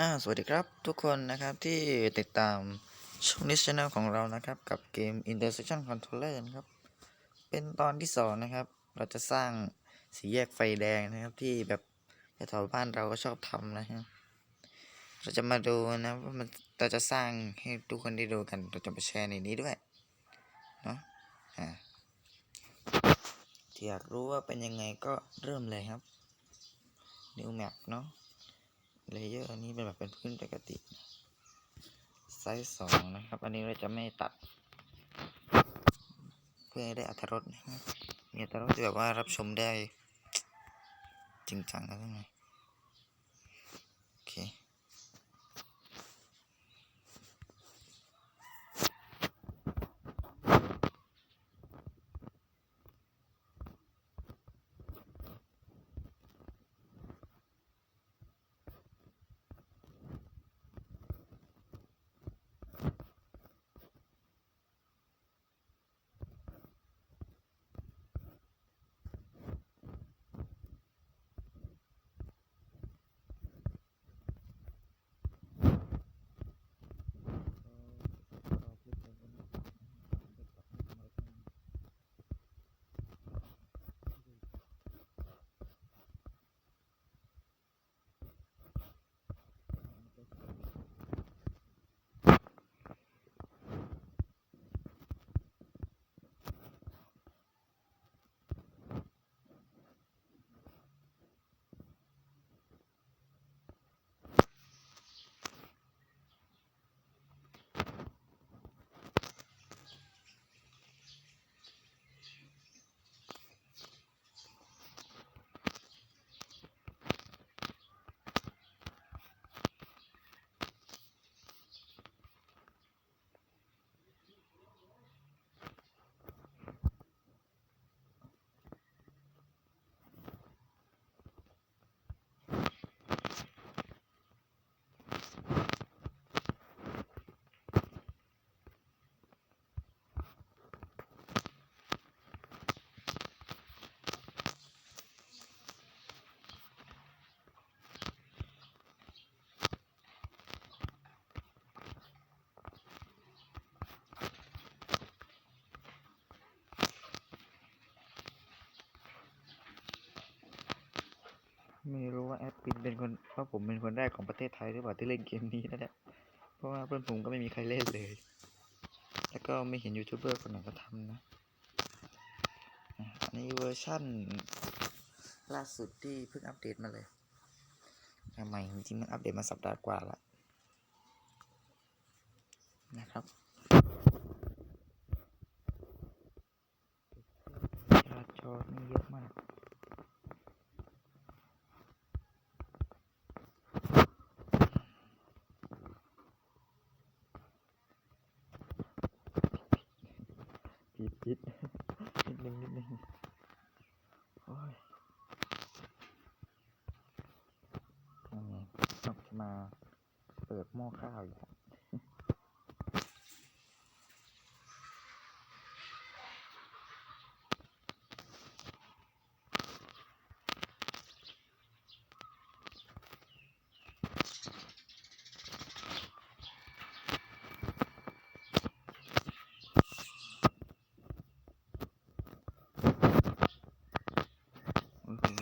อ่าสวัสดีครับทุกคนนะครับที่ติดตามช่องนิชแนลของเรานะครับ กับเกม Intersection Controller นะครับ เป็นตอนที่สองนะครับ เราจะสร้างสีแยกไฟแดงนะครับที่แบบแถวบ้านเราก็ชอบทำนะฮะเราจะมาดูนะว่ามันเราจะสร้างให้ทุกคนได้ดูกันเราจะมาแชร์ในนี้ด้วยเนาะอ่าที่อยากรู้ว่าเป็นยังไงก็เริ่มเลยครับ New Map เนาะ เลเยอร์อันนี้เป็นแบบเป็นพื้นปกติ ไซส์สองนะครับ อันนี้เราจะไม่ตัด เพื่อให้ได้อัตรสนะครับมีอัตรสที่แบบว่ารับชมได้ จริงจังแล้วไงโไม่รู้ว่าแอดปินเป็นคนว่าผมเป็นคนแรกของประเทศไทยหรือเปล่าที่เล่นเกมนี้นะเนี่ยเพราะว่าเพื่อนผมก็ไม่มีใครเล่นเลย แล้วก็ไม่เห็นยูทูบเบอร์คนไหนก็ทำนะอันนี้เวอร์ชั่นล่าสุดที่เพิ่งอัปเดตมาเลยใหม่จริงๆมันอัปเดตมาสัปดาห์กว่าละนะครับจราจรนี่เยอะมาก ผิดผิด นิดนึงนิดนึงโอ้ยนั่นไงต้องมาเปิดหม้อข้าวอยู่ครับ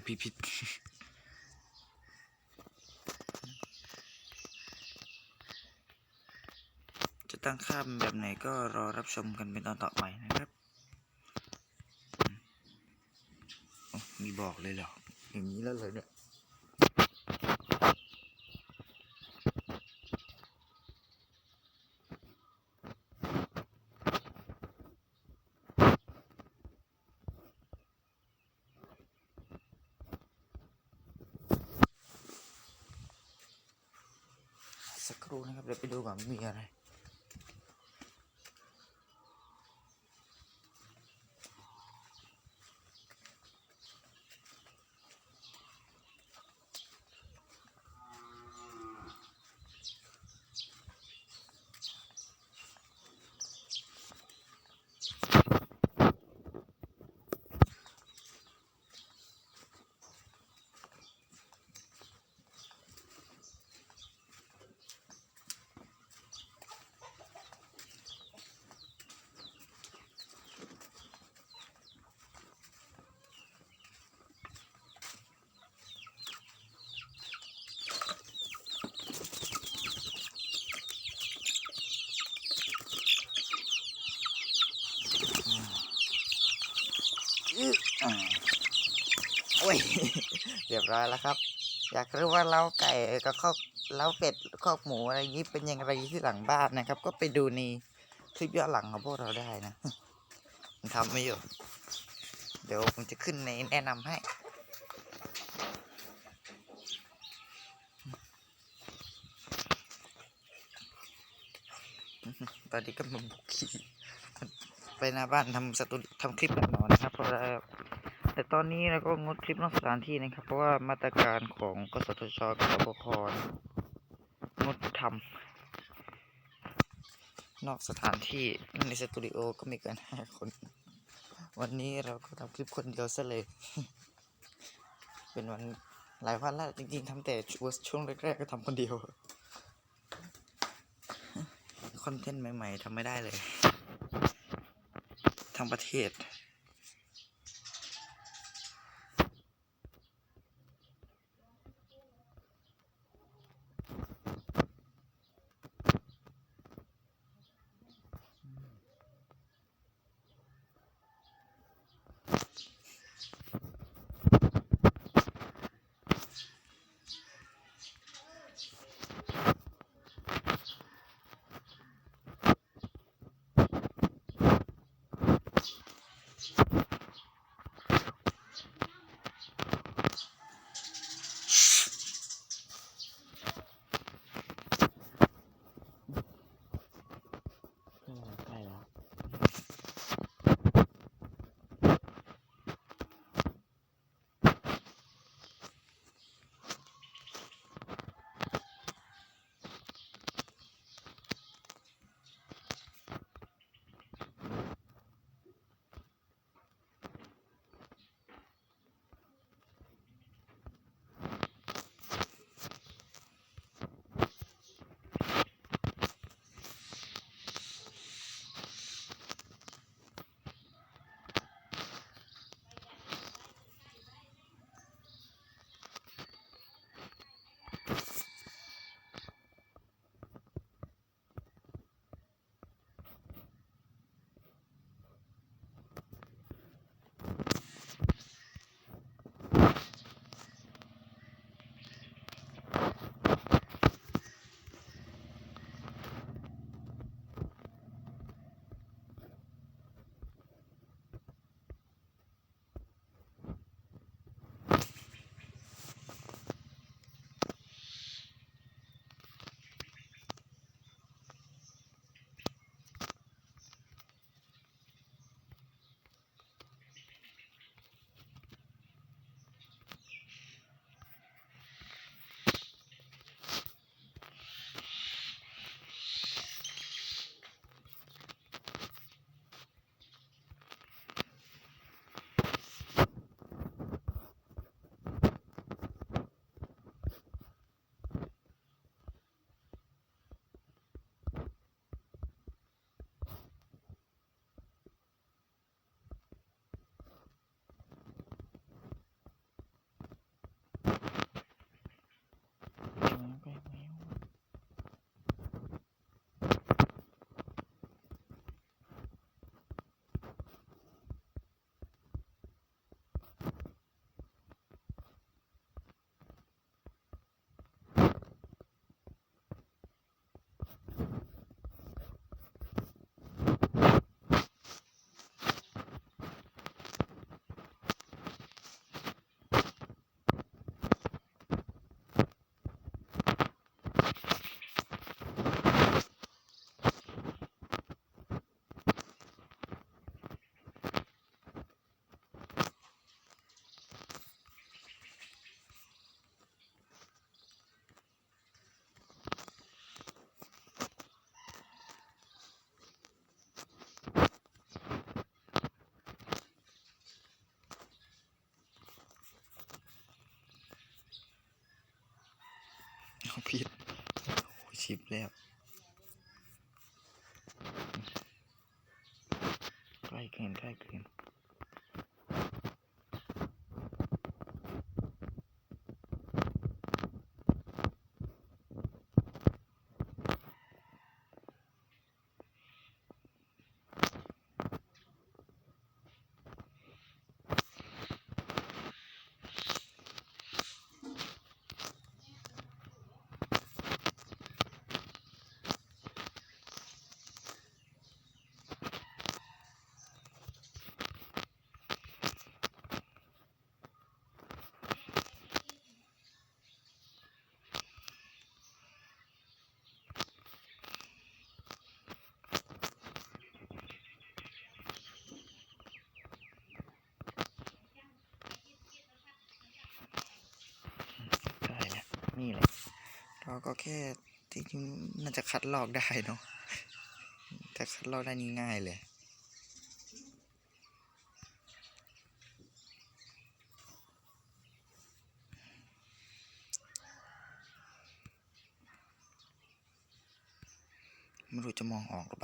โอเคผิดผิดจะตั้งค่าเป็นแบบไหนก็รอรับชมกันเป็นตอนต่อไปนะครับมีบอกเลยเหรออย่างนี้แล้วเลยเนี่ย ครู่นะครับเดี๋ยวไปดูก่อนมีอะไร โเร้อยแล้วครับ อยากรู้ว่าเล้าไก่กับข้าเล้าเป็ดข้าหมูอะไรอย่างนี้เป็นยังไงที่หลังบ้านนะครับ ก็ไปดูในคลิปย้อนหลังของพวกเราได้นะผมทำไม่อยู่ เดี๋ยวผมจะขึ้นในแนะนำให้ตอนนี้ก็มาบุกขี่ไปหน้าบ้านทำสตูทำคลิปกันหนอนะครับเพราะว่า แต่ตอนนี้เราก็งดคลิปนอกสถานที่นะครับ เพราะว่ามาตรการของกสทชกับสบคงดทำนอกสถานที่ในสตูดิโอก็มีกันห้าคน วันนี้เราก็ทำคลิปคนเดียวซะเลย เป็นวันหลายวันแล้วจริงๆทำแต่ช่วงแรกๆก็ทำคนเดียวคอนเทนต์ใหม่ ๆทำไม่ได้เลยทั้งประเทศ ลิปแล้ว ใกล้เกินใกล้เกิน นี่แหละเราก็แค่จริงๆน่าจะคัดลอกได้เนาะถ้าคัดลอกได้นี่ง่ายเลยไม่รู้จะมองออกหรือ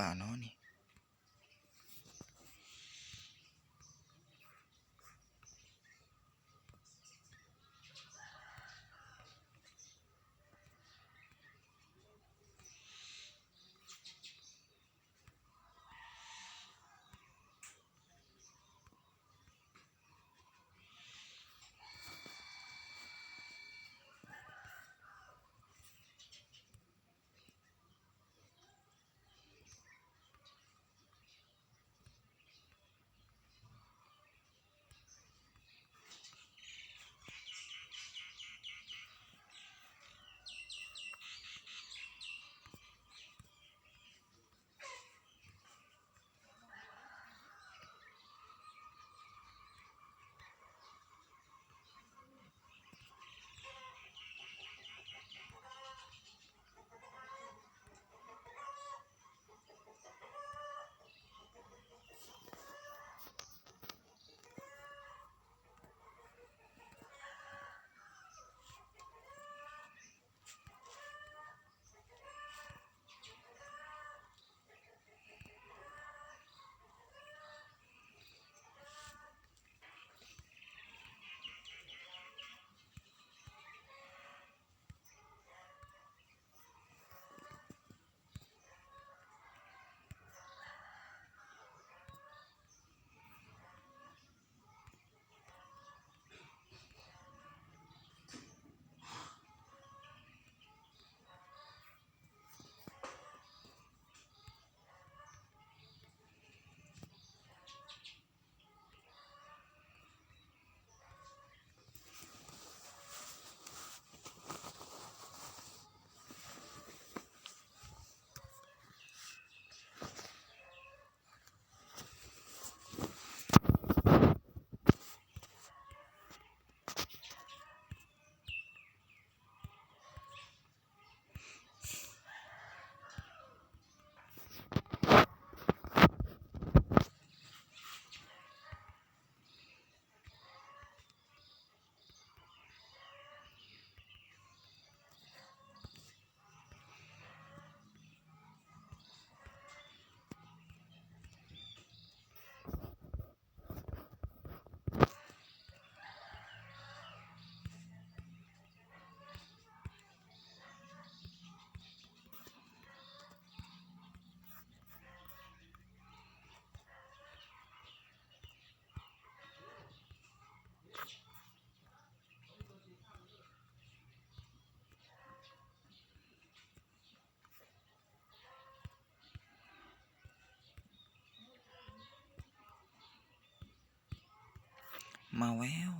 มาแวว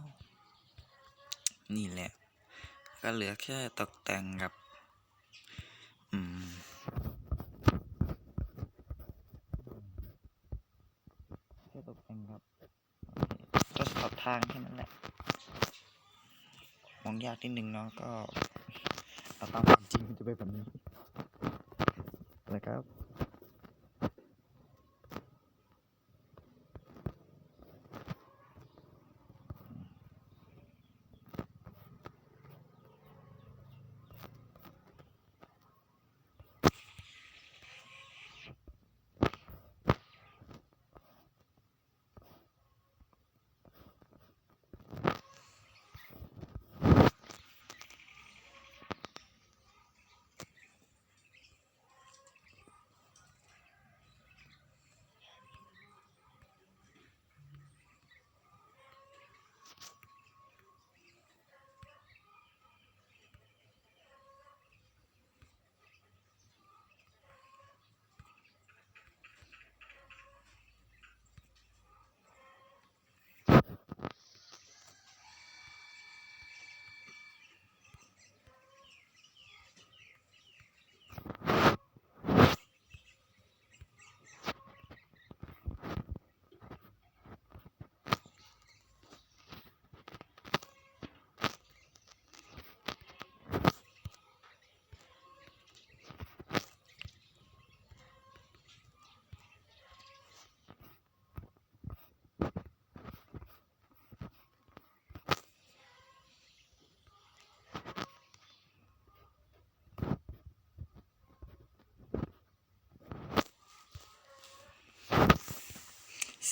นี่แหละ ก็เหลือแค่ตกแต่งกับ อืมแค่ตกแต่งครับทดสอบทางแค่นั้นแหละมองยากนิดนึงเนาะก็เอาตามความจริงมันจะเป็นแบบนี้นะครับ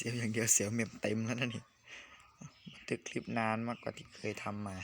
สียวอย่างเดียวเสียวเมมเต็มแล้วนะนี่บันทึกคลิปนานมากกว่าที่เคยทำมา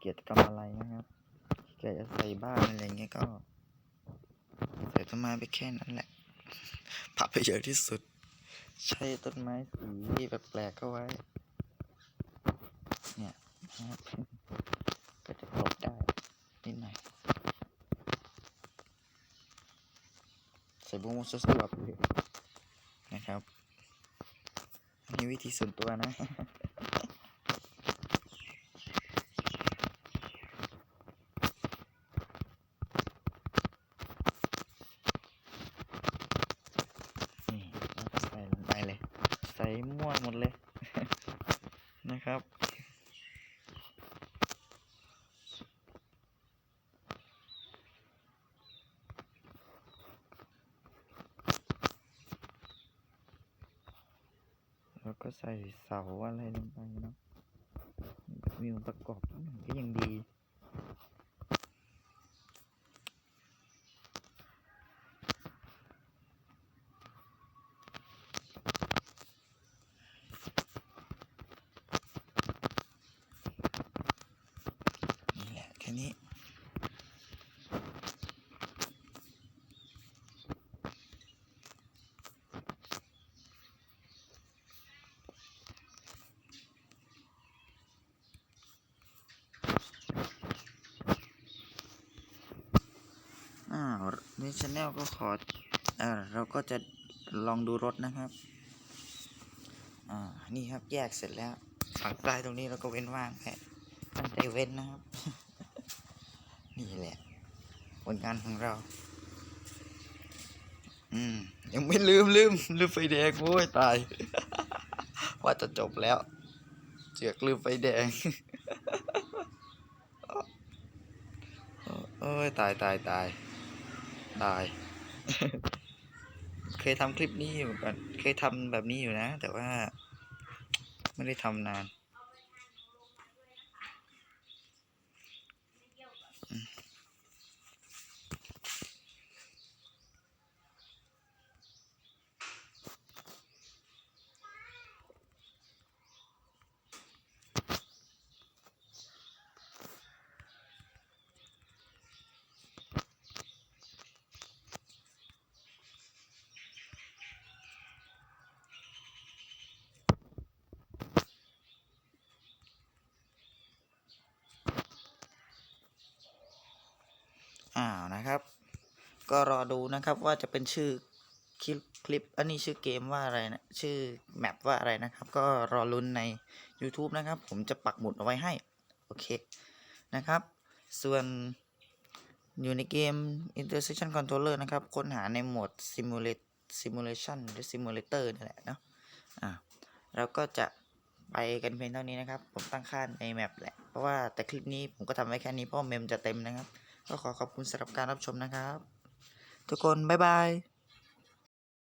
เกียจทำอะไรนะครับขี้เกียจจะใส่บ้านอะไรเงี้ยก็ใส่ต้นไม้ไปแค่นั้นแหละพับไปเยอะที่สุด ใช้ต้นไม้สีแปลกๆเข้าไว้ เนี่ยนะครับก็จะกลบได้นิดหน่อยใส่บุ้งสวบๆเลยนะครับนนี้วิธีส่วนตัวนะ นี่เราก็ใส่ลงไปเลย ใส่ มั่วหมดเลย นะครับ แล้วก็ใส่เสาอะไรลงไปเนาะมีองค์ประกอบ ทีนี้ อ่านี่ชแนลก็ขอเอ่าเราก็จะลองดูรถนะครับ อ่า นี่ครับแยกเสร็จแล้ว ฝั่งใต้ตรงนี้เราก็เว้นว่างแค่ตั้งใจเว้นนะครับ ลงานของเรา อืม ยังไม่ลืมลืมลืมไฟแดงโว้ยตาย ว่าจะจบแล้ว เจือกลืมไฟแดงเอ้ยตายตายตายตาย เคยทำคลิปนี้อยู่กัน เคยทำแบบนี้อยู่นะ แต่ว่า ไม่ได้ทำนาน นะครับ ก็รอดูนะครับว่าจะเป็นชื่อคลิปคลิป อันนี้ชื่อเกมว่าอะไรนะ ชื่อแมปว่าอะไรนะครับ ก็รอลุ้นใน YouTube นะครับ ผมจะปักหมุดเอาไว้ให้ โอเค นะครับ ส่วนอยู่ในเกม Intersection Controller นะครับ ค้นหาในโหมด Simulate Simulation หรือ Simulator นี่แหละเนาะ อ่าเราก็จะไปกันเพียงเท่านี้นะครับ ผมตั้งค่าในแมปแหละ เพราะว่าแต่คลิปนี้ผมก็ทำไว้แค่นี้เพราะเมมจะเต็มนะครับ ก็ขอขอบคุณสำหรับการรับชมนะครับ ทุกคน บ๊ายบาย